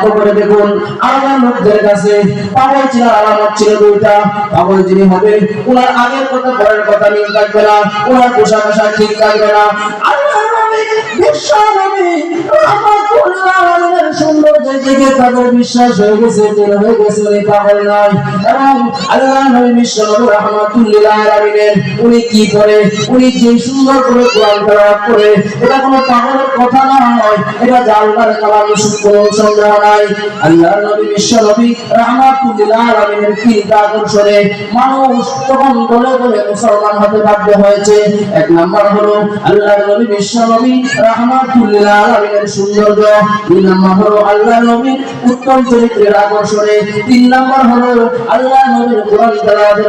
লক্ষ্য করে দেখুন আলামতদের কাছে পাগল ছিল আলামত ছিল দুইটা। পাগল যিনি হবে ওনার আগের কথা, পরের কথা মিল থাকবে না, ওনার পোশাক আশাক ঠিক থাকবে না। আল্লাহ মানুষ তখন বলে দলে মুসলমান হতে বাধ্য হয়েছে। এক নাম্বার হলো আল্লাহ নবী বিশ্ব নবী রহমাতুল্লাহ আলাইহির সৌন্দর্য। দুই নাম্বার হলো আল্লাহ নবী উত্তম চরিত্রের আকর্ষণে। তিন নাম্বার হলো আল্লাহ নবীর কোরআন তেলাওয়াতের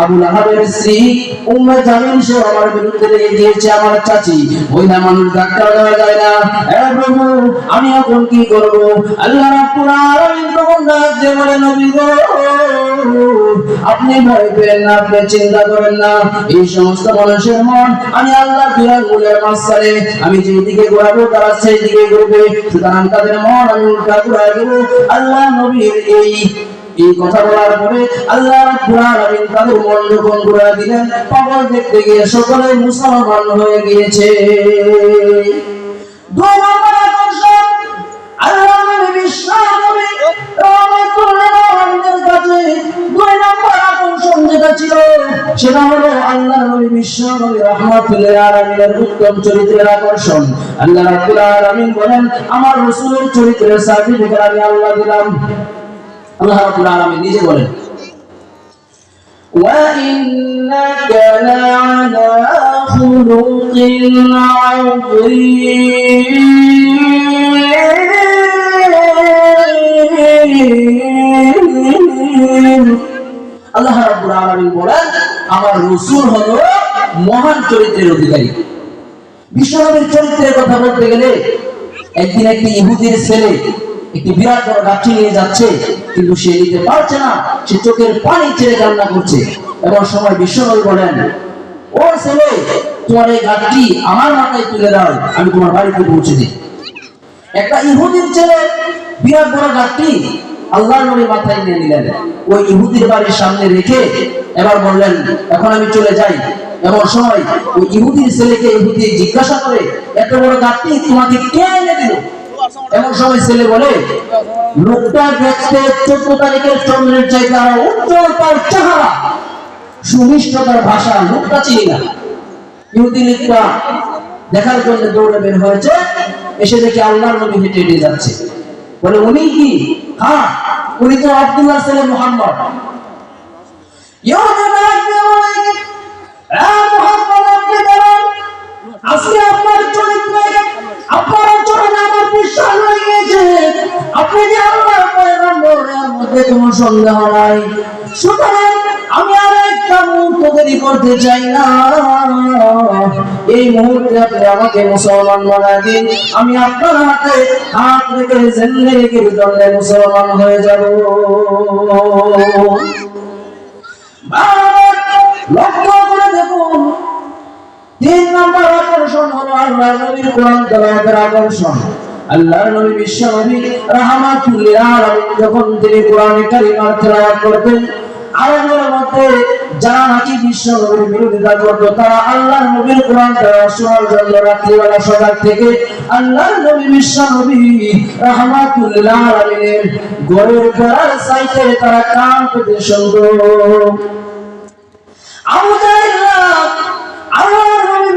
আবুল আহাবের স্ত্রী উম্মে জামিল সে আমার বিরুদ্ধে আমার চাচি। ওই না মানুষ ডাক্তার দেওয়া যায় না। প্রভু, আমি এখন কি করব? আল্লাহ রাব্বুল আলামিন তখন ডাক বলে, নবী গো, আপনি ভয় পেন না, আপনি চিন্তা করেন না। এই সমস্ত মানুষের মন আমি আল্লাহ দুই আঙ্গুলের মাঝখানে। আমি যেই দিকে ঘোরাবো, তারা সেই দিকে ঘুরবে। সুতরাং তাদের মন আমি উল্টা ঘুরাই দেবো। আল্লাহ নবীর এই এই কথা বলার পরে আল্লাহ তাদের ঘুরা দিলেন। পাগল দেখতে গিয়ে সকলে মুসলমান হয়ে গিয়েছে। সেটা আল্লাহ চরিত্রের আকর্ষণ। আল্লাহ বলেন, আমার রাসূলের চরিত্রের সার্টিফিকেট আমি আল্লাহ দিলাম। আল্লাহ রাব্বুল আলামিন নিজে বলেন وإنك لعلى خلق عظيم আল্লাহ রাব্বুল আলামিন বলেন আমার রাসূল হলো মহান চরিত্রের অধিকারী বিশ্বনবীর চরিত্রের কথা বলতে গেলে একদিন একটি ইহুদির ছেলে একটি বিরাট বড় গাছটি নিয়ে যাচ্ছে কিন্তু সে নিতে পারছে না। সে চোখের পানি ছেড়ে কান্না করছে। এমন সময় বিশ্বনবী বলেন, ও ছেলে, তোমার এই গাছটি আমার মাথায় তুলে দাও, আমি তোমার বাড়িতে পৌঁছে দিই। একটা ইহুদির ছেলে বিরাট বড় গাছটি আল্লাহ নবীর মাথায় নিয়ে নিলেন। ওই ইহুদির বাড়ির সামনে রেখে এবার বললেন, এখন আমি চলে যাই। এমন সময় ওই ইহুদির ছেলেকে ইহুদি জিজ্ঞাসা করে, এত বড় গাছটি তোমাকে কে এনে দিল? এমন সময় ছেলে বলে, লোকটা দেখতে চোদ্দ তারিখের চন্দ্রের চাইতে আরও উজ্জ্বল তার চেহারা। সুমিষ্টতার ভাষা লোকটা চিনি না। ইহুদি দেখার জন্য দৌড়ে বের হয়েছে, এসে দেখে আল্লাহর নবী হেঁটে হেঁটে যাচ্ছে। বলে উনি কি? হ্যাঁ উনি তো আব্দুল্লাহ ছেলে মোহাম্মদ। ইহুদি মধ্যে কোনো সন্দেহ নাই। সুতরাং আমি আর একটা মুহূর্ত দেরি করতে চাই না। এই মুহূর্তে আপনি আমাকে মুসলমান বানায় দিন। আমি আপনার হাতে হাত রেখে জেনে রেখে দণ্ডে মুসলমান হয়ে যাব। লক্ষ্য করে দেখুন, তিন নম্বর আকর্ষণ হলো আল্লাহ নবীর কোরআন তেলাওয়াতের আকর্ষণ। আল্লাহ নবী বিশ্ব নবী রাহমাতুল্লিল আলামিন যখন তিনি কোরআনে তেলাওয়াত করতেন মধ্যে যারা নাকি বিরোধিতা তারা আল্লাহ নবীর কোরআন শোনার জন্য রাত্রিবেলা থেকে আল্লাহ নবী আলামিনের বেড়ার সাইডে তারা কান পেতে শুনতো। আবু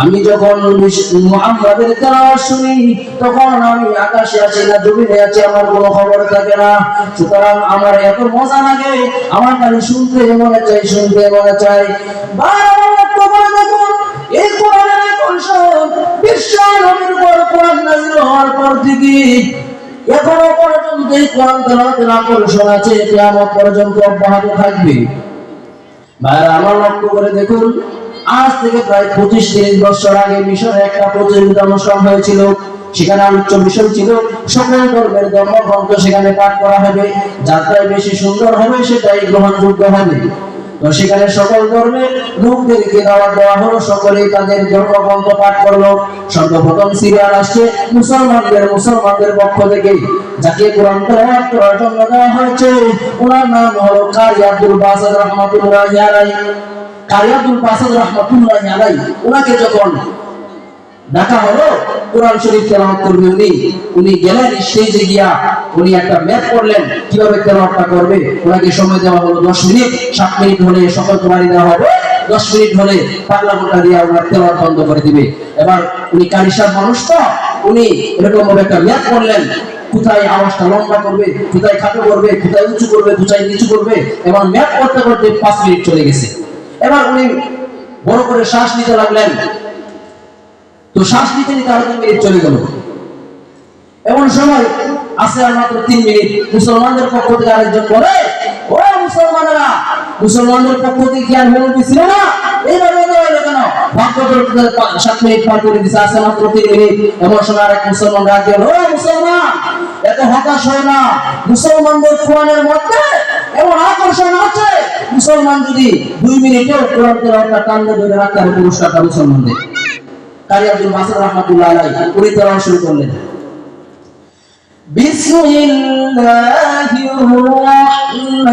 আমি যখন মুহাম্মাদের তেলাওয়াত শুনি, তখন আমি আকাশে আছি না জমিনে আছি, আমার কোনো খবর থাকে না। সুতরাং আমার এত মজা লাগে, আমার খালি শুনতে মনে চাই শুনতে মনে চাই বারবার দেখুন এই কোরআনের আকর্ষণ বিশ্ব নবীর উপর কোরআন নাযিল হওয়ার পর থেকে এখনও পর্যন্ত এই কোরআন তেলাওয়াতের আকর্ষণ আছে কিয়ামত পর্যন্ত অব্যাহত থাকবে। ভাইরা, আমার লক্ষ্য করে দেখুন, আজ থেকে প্রায় পঁচিশ তিরিশ বছর আগে মিশরে একটা প্রতিযোগিতা অনুষ্ঠান হয়েছিল, সেখানে আলোচ্য বিষয় ছিল, সকল ধর্মের ধর্মগ্রন্থ সেখানে পাঠ করা হবে যাত্রায় বেশি সুন্দর হবে সেটাই গ্রহণযোগ্য হবে। তো সেখানে সকল ধর্মের লোকদেরকে দাওয়াত দেওয়া হলো সকলে তাদের ধর্মগ্রন্থ পাঠ করল। সর্বপ্রথম সিরিয়াল আসছে মুসলমানদের মুসলমানদের পক্ষ থেকে, যাকে কোরআন দেওয়া হয়েছে। ওনার নাম হলো কারি আব্দুল বাসাদ রহমাতুল্লাহ কারি আব্দুল বাসাদ রহমাতুল্লাহ ওনাকে যখন ডাকা হলো, কোরআন শরীফ তেলাওয়াত করবে উনি। উনি গেলেন, স্টেজে গিয়া উনি একটা ম্যাপ করলেন, কীভাবে তেলাওয়াতটা করবে। ওনাকে সময় দেওয়া হলো 10 মিনিট 7 মিনিট হলে সকল তোমারি দেওয়া হবে। 10 মিনিট হলে পাগলা মোটা দিয়ে ওনার তেলাওয়াত বন্ধ করে দিবে। এবার উনি কারিসার মানুষ তো, উনি এরকম ভাবে একটা ম্যাপ করলেন, কোথায় আওয়াজটা লম্বা করবে, কোথায় খাটো করবে, কোথায় উঁচু করবে, কোথায় নিচু করবে। এবং ম্যাপ করতে করতে 5 মিনিট চলে গেছে। এবার উনি বড় করে শ্বাস নিতে লাগলেন। তো শ্বাস নিতে নিতে আরও তিন মিনিট চলে গেল। এমন সময় আছে আর মাত্র তিন মিনিট। মুসলমানদের পক্ষ থেকে আরেকজন বলে ও মুসলমানদের পক্ষ থেকে মনে ছিল না? এইভাবে হলো কেন? সাত মিনিট পার করে দিছে, আছে মাত্র তিন মিনিট। এমন সময় আরেক মুসলমান ও মুসলমান, এত হতাশ হয় না। মুসলমানদের কোরআনের মধ্যে এমন আকর্ষণ আছে। মুসলমান যদি দুই মিনিটেও কোরআন তেলাওয়াতটা টানলে ধরে রাখতে হবে পুরস্কারটা মুসলমানদের। কারি আব্দুল মাসুদ রহমাতুল্লাহ আলাইহি উনি তেলাওয়াত শুরু করলেন। বিসমিল্লাহির রহমানির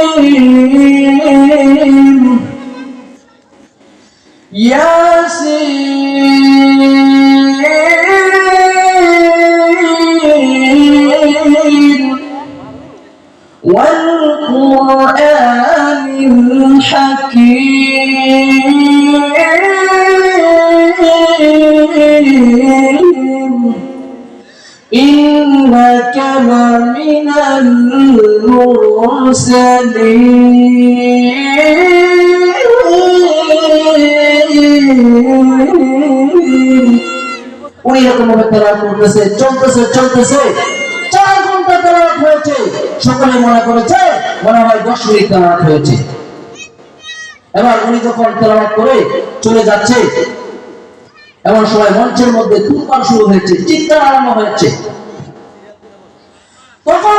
রহিম। এবার উনি যখন করে চলে যাচ্ছে, এমন সময় মঞ্চের মধ্যে তুফান শুরু হয়েছে আরম্ভ হয়েছে। তখন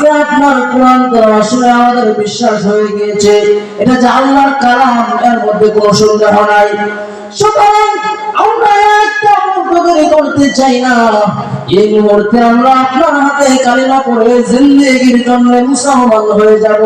আজকে আপনার কোরআন তেলাওয়াত শুনে আমাদের বিশ্বাস হয়ে গিয়েছে। এটা যে আল্লাহর কালাম, এর মধ্যে কোনো সন্দেহ নাই। সুতরাং আমরা একটা করতে চাই না। এই মুহূর্তে আমরা আপনার হাতে কালিমা পড়ে জিন্দেগির জন্য মুসলমান হয়ে যাব।